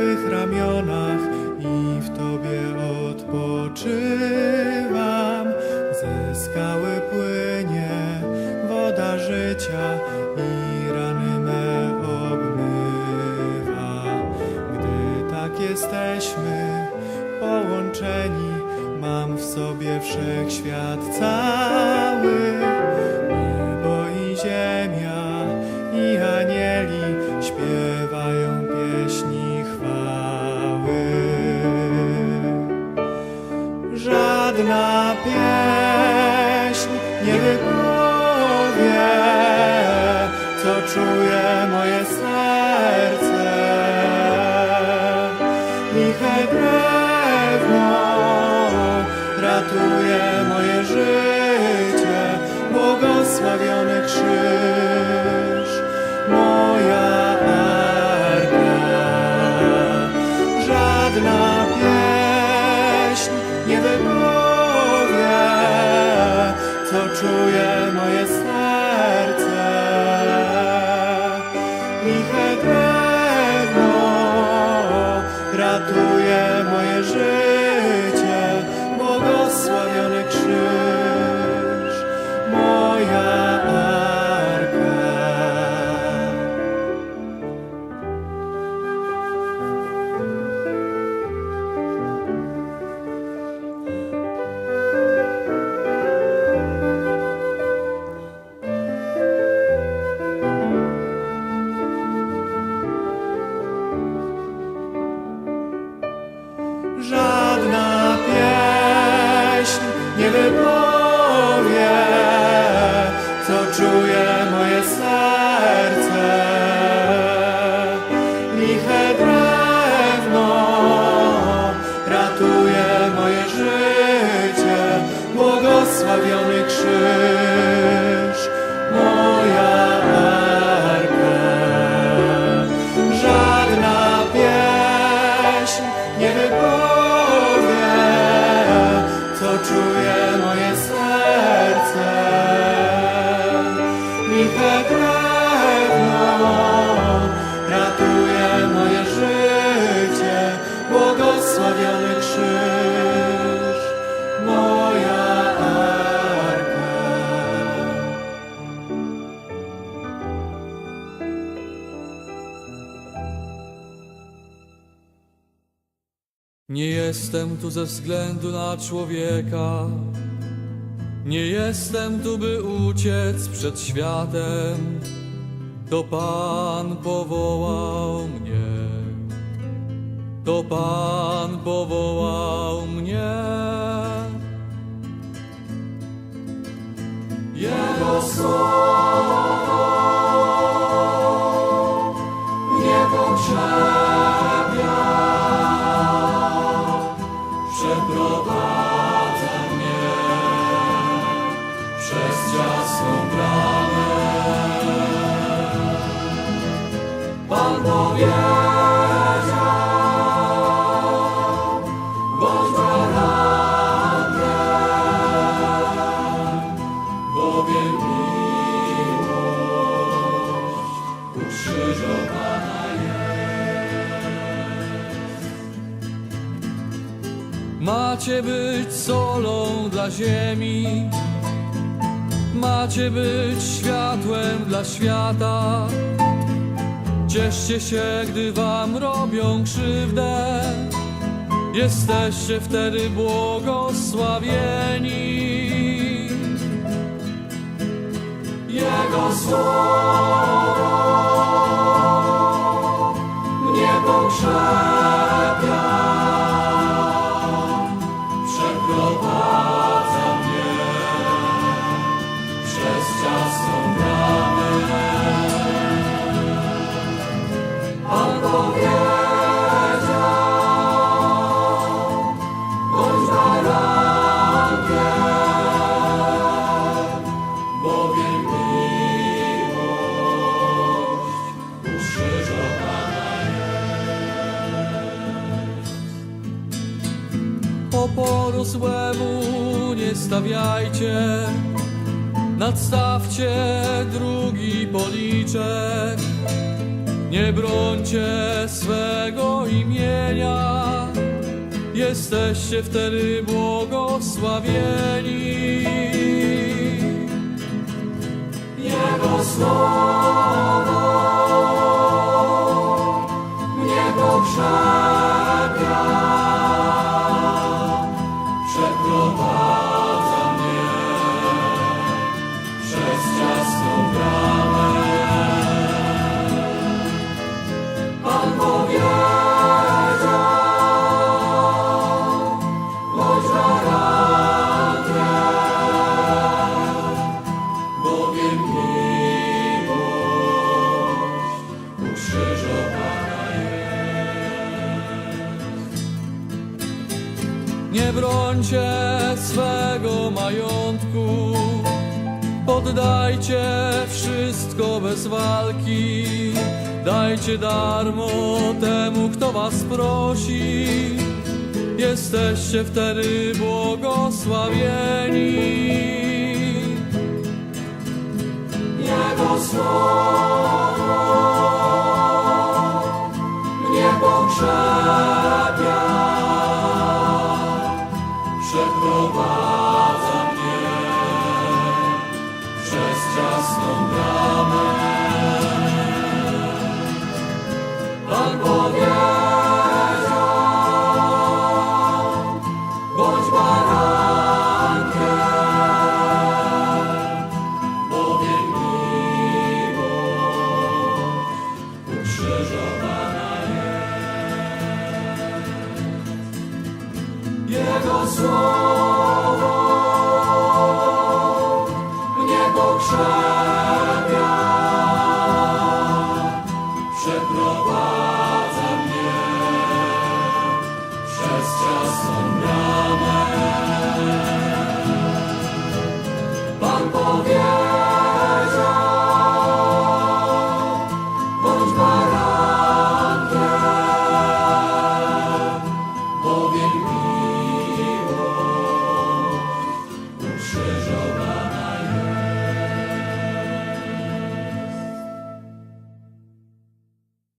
Twych ramionach i w Tobie odpoczywam. Ze skały płynie woda życia i rany me obmywa. Gdy tak jesteśmy połączeni, mam w sobie wszechświat cały. Żadna pieśń nie wypowie, co czuje moje serce. Liche drewno ratuje moje życie, błogosławiony krzyż, co czuje moje serce. Błogosławiony krzyż, moja arka. Żadna pieśń nie wypowie, co czuje moje serce. Liche jestem tu ze względu na człowieka. Nie jestem tu, by uciec przed światem. To Pan powołał mnie. To Pan powołał mnie. Jego słowo Macie być solą dla ziemi, macie być światłem dla świata. Cieszcie się, gdy wam robią krzywdę, jesteście wtedy błogosławieni. Jego słowo mnie pokrzepia, Oporu złemu nie stawiajcie, nadstawcie drugi policzek. Nie brońcie swego imienia, jesteście wtedy błogosławieni. Jego słowo Nie brońcie swego majątku, poddajcie wszystko bez walki. Dajcie darmo temu, kto was prosi. Jesteście wtedy błogosławieni. Jego słowo mnie pokrzepia, przeprowadza mnie przez ciasną bramę.